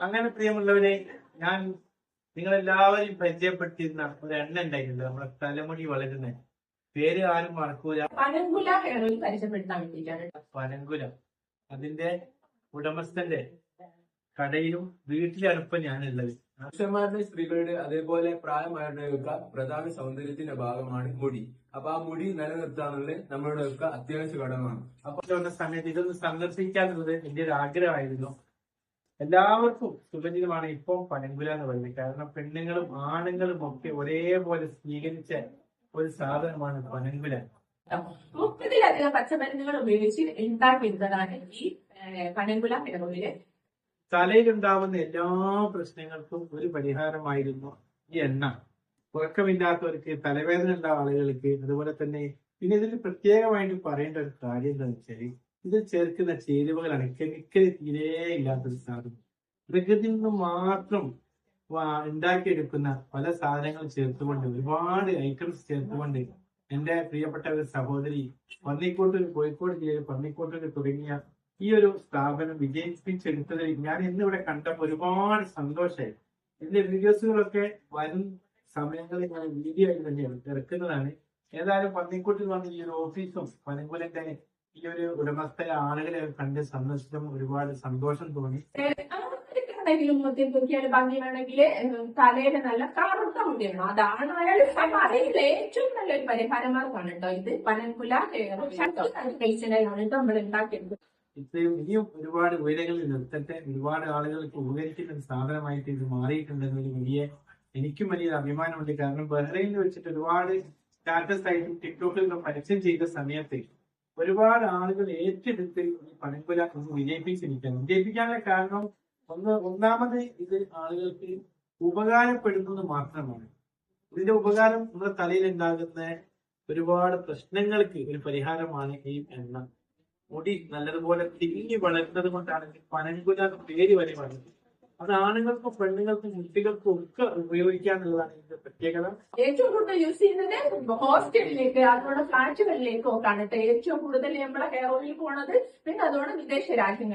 അങ്ങനെ പ്രിയമുള്ളവരെ ഞാൻ നിങ്ങളെല്ലാവരും പരിചയപ്പെട്ടിരുന്ന ഒരു എണ്ണ ഉണ്ടായിട്ടുണ്ട്. നമ്മുടെ തലമുടി വളരുന്ന. പേര് ആരും മറക്കൂല. പനങ്കുല പരിചയപ്പെടുത്താൻ വേണ്ടിയിട്ടാണ് പനങ്കുലം. അതിന്റെ ഉടമസ്ഥന്റെ കടയിലും വീട്ടിലാണ് ഇപ്പൊ ഞാനുള്ളത്. പുരുഷന്മാരുടെ സ്ത്രീകളുടെ അതേപോലെ പ്രായമായവരുടെയൊക്കെ പ്രധാന സൗന്ദര്യത്തിന്റെ ഭാഗമാണ് മുടി. അപ്പൊ ആ മുടി നമ്മളുടെ നമ്മളുടെയൊക്കെ അത്യാവശ്യ ഘടകമാണ്. അപ്പൊ സമയത്ത് ഇതൊന്ന് സന്ദർശിക്കാന്നുള്ളത് എന്റെ ഒരു ആഗ്രഹമായിരുന്നു. എല്ലാവർക്കും സുപരിചിതമാണ് ഇപ്പം പനങ്കുല എന്ന് പറയുന്നത്. കാരണം പെണ്ണുങ്ങളും ആണുങ്ങളും ഒക്കെ ഒരേപോലെ സ്വീകരിച്ച ഒരു സാധനമാണ് പനങ്കുല. മുപ്പതിലധികം പച്ചമരുന്നുകൾ ഉപയോഗിച്ച് ഉണ്ടാക്കിയിരുന്നതാണ് ഈ പനങ്കുല ഓയിൽ തലയിലുണ്ടാവുന്ന എല്ലാ പ്രശ്നങ്ങൾക്കും ഒരു പരിഹാരമായിരുന്നു ഈ എണ്ണ. ഉറക്കമില്ലാത്തവർക്ക് തലവേദന ഉള്ള ആളുകൾക്ക് അതുപോലെ തന്നെ. പിന്നെ ഇതിൽ പ്രത്യേകമായിട്ട് പറയേണ്ട ഒരു കാര്യം എന്താണെന്ന് വെച്ചാൽ ഇതിൽ ചേർക്കുന്ന ചേരുവകളാണ് കെമിക്കൽ തീരെ ഇല്ലാത്തൊരു സാധനം. പ്രകൃതിയിൽ നിന്ന് മാത്രം ഉണ്ടാക്കിയെടുക്കുന്ന പല സാധനങ്ങൾ ചേർത്തുകൊണ്ട് ഒരുപാട് ഐറ്റംസ് ചേർത്തുകൊണ്ട് എന്റെ പ്രിയപ്പെട്ട ഒരു സഹോദരി പന്നിക്കോട്ടൂർ കോഴിക്കോട് ജില്ലയിൽ പന്നിക്കോട്ടൂർ തുടങ്ങിയ ഈ ഒരു സ്ഥാപനം വിജയിപ്പിച്ചെടുത്തതിൽ ഞാൻ ഇന്നിവിടെ കണ്ടപ്പോൾ ഒരുപാട് സന്തോഷമായി. ഇതിന്റെ വീഡിയോസുകളൊക്കെ വരും സമയങ്ങളിൽ ഞാൻ വീഡിയോ ആയിട്ട് തന്നെ ഇറക്കുന്നതാണ്. ഏതായാലും പന്നിക്കോട്ടിൽ വന്ന ഈ ഒരു ഓഫീസും പനങ്കുലന്റെ ഈ ഒരു ഉടമസ്ഥ ആളുകളെ കണ്ട് സന്ദർശിച്ചും ഒരുപാട് സന്തോഷം തോന്നി. ആണെങ്കിലും നല്ല കറുത്ത ഏറ്റവും നല്ലൊരു പരിഹാരമാർഗമാണ് കേട്ടോ ഇത്. കേട്ടോ നമ്മൾ ഉണ്ടാക്കിയത്. ഇത്രയും ഇനിയും ഒരുപാട് ഉയരങ്ങളിൽ നിർത്തട്ടെ. ഒരുപാട് ആളുകൾക്ക് ഉപകരിക്കുന്ന സാധനമായിട്ട് ഇത് മാറിയിട്ടുണ്ടെന്നൊരു വലിയ എനിക്കും വലിയ അഭിമാനമുണ്ട്. കാരണം ബഹ്റൈനിൽ വെച്ചിട്ട് ഒരുപാട് സ്റ്റാറ്റസ് ആയിട്ടും ടിക്ടോക്കിലൊക്കെ പരസ്യം ചെയ്ത സമയത്ത് ഒരുപാട് ആളുകൾ ഏറ്റെടുത്ത് ഈ പനങ്കുല ഒന്ന് വിജയിപ്പിച്ചിരിക്കുകയാണ് വിജയിപ്പിക്കാനുള്ള കാരണം ഒന്ന് ഒന്നാമത് ഇത് ആളുകൾക്ക് ഉപകാരപ്പെടുന്നത് മാത്രമാണ്. ഇതിന്റെ ഉപകാരം നമ്മുടെ തലയിൽ ഉണ്ടാകുന്ന ഒരുപാട് പ്രശ്നങ്ങൾക്ക് ഒരു പരിഹാരമാണ് ഈ എണ്ണ. മുടി നല്ലതുപോലെ തിങ്ങി വളരുന്നത് കൊണ്ടാണ് പനങ്കുല പേര് വരെ വന്നത് അത് ആണുങ്ങൾക്കും പെണ്ണുങ്ങൾക്കും കുട്ടികൾക്കും ഒക്കെ ഉപയോഗിക്കാന്നുള്ളതാണ് ഇതിന്റെ പ്രത്യേകത. ഏറ്റവും കൂടുതൽ യൂസ് ചെയ്യുന്നത് ഹോസ്റ്റലിലേക്ക് അതുപോലെ ഫ്ലാറ്റുകളിലേക്കും ഒക്കെ ആണ് കേട്ടോ. ഏറ്റവും കൂടുതൽ നമ്മളെ ഹെയർ ഓയിൽ പോണത്. പിന്നെ അതുകൊണ്ട് വിദേശ രാജ്യങ്ങൾ